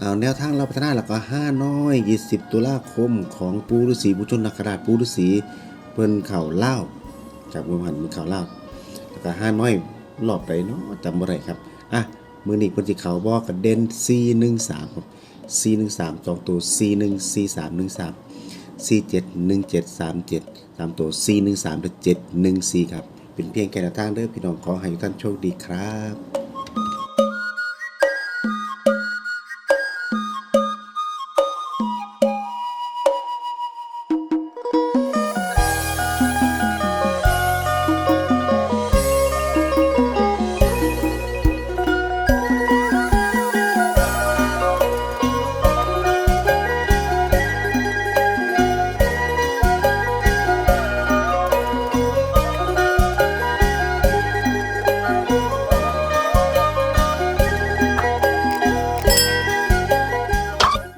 เอาแนวทางเราพัฒนาหลักก็ห้าน้อย20ตุลาคมของปูฤาษีบุชนนัคราชปูฤาษีเพิ่นเข่าเล่าจากมือหันมือเข่าเล่าแล้วก็ห้าน้อยรอบใดเนาะจำบ่ได้ครับอะมือนี้เพิ่นสิเข่าบ่กับเด่น413ครับ413สองตัว414313 471737ตามตัว413นึ่714ครับเป็นเพียงแค่ทางเด้อพี่น้องขอให้ทุกท่านโชคดีครับ